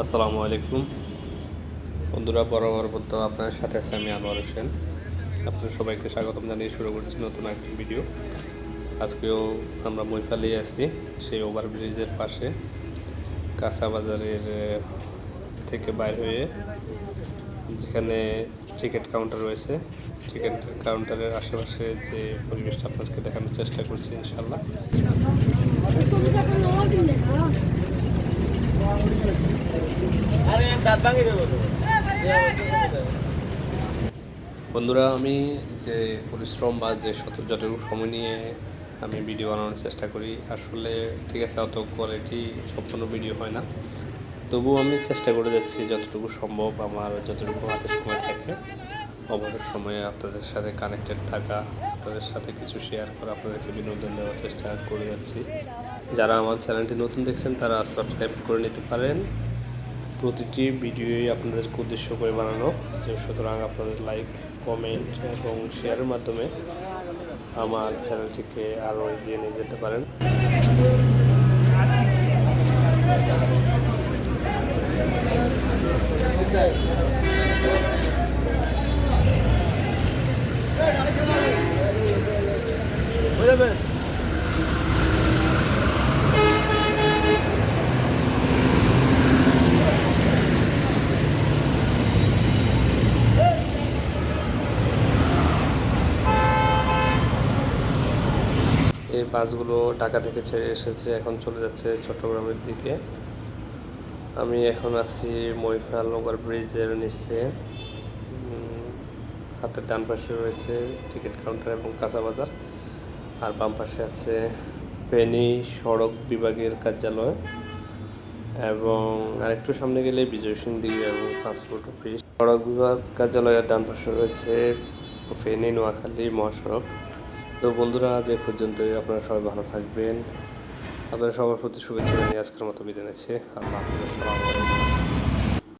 আসসালামু আলাইকুম। বন্ধুরা বরাবর মতো আপনার সাথে আছে আমি আনোয়ার হোসেন। আপনাদের সবাইকে স্বাগতম জানিয়ে শুরু করছি নতুন একটি ভিডিও। আজকেও আমরা মৈফালি আছি, সেই ওভারব্রিজের পাশে কাঁচা বাজারের থেকে বাইর হয়ে, যেখানে টিকিট কাউন্টার রয়েছে। টিকিট কাউন্টারের আশেপাশে যে পরিবেশটা আপনাদেরকে দেখানোর চেষ্টা করছি ইনশাল্লাহ বন্ধুরা, আমি যে পরিশ্রম বা যে শত যতটুকু সময় নিয়ে আমি ভিডিও বানানোর চেষ্টা করি, আসলে ঠিক আছে, অত কোয়ালিটি সম্পূর্ণ ভিডিও হয় না। তবুও আমি চেষ্টা করে যাচ্ছি যতটুকু সম্ভব আমার, যতটুকু হাতে সময় থাকে, অবসর সময়ে আপনাদের সাথে কানেক্টেড থাকা, আপনাদের সাথে কিছু শেয়ার করা, আপনাদেরকে বিনোদন দেওয়ার চেষ্টা করে যাচ্ছি। যারা আমার চ্যানেলটি নতুন দেখছেন, তারা সাবস্ক্রাইব করে নিতে পারেন। প্রতিটি ভিডিওই আপনাদেরকে উদ্দেশ্য করে বানানো। যে সুতরাং আপনাদের লাইক কমেন্ট এবং শেয়ারের মাধ্যমে আমার চ্যানেলটিকে আরও এগিয়ে নিয়ে যেতে পারেন। হয়ে এই বাসগুলো ঢাকা থেকে ছেড়ে এসেছে, এখন চলে যাচ্ছে চট্টগ্রামের দিকে। আমি এখন আছি মৈফাল ওভার ব্রিজের নিচে। হাতের ডান পাশে রয়েছে টিকিট কাউন্টার এবং কাঁচা বাজার। আর বাম পাশে আছে ফেনী সড়ক বিভাগের কার্যালয় এবং আরেকটু সামনে গেলে বিজয় সিং দিঘি এবং পাসপোর্ট অফিস। সড়ক বিভাগ কার্যালয়ের ডান পাশে রয়েছে ফেনী, নোয়াখালী মহাসড়ক। তো বন্ধুরা, আজ এ পর্যন্তই। আপনারা সবাই ভালো থাকবেন। আপনারা সবার প্রতি শুভেচ্ছা জানিয়ে আজকের মতো বিদায় নিচ্ছি। আল্লাহ হাফিজ। আসসালামু আলাইকুম।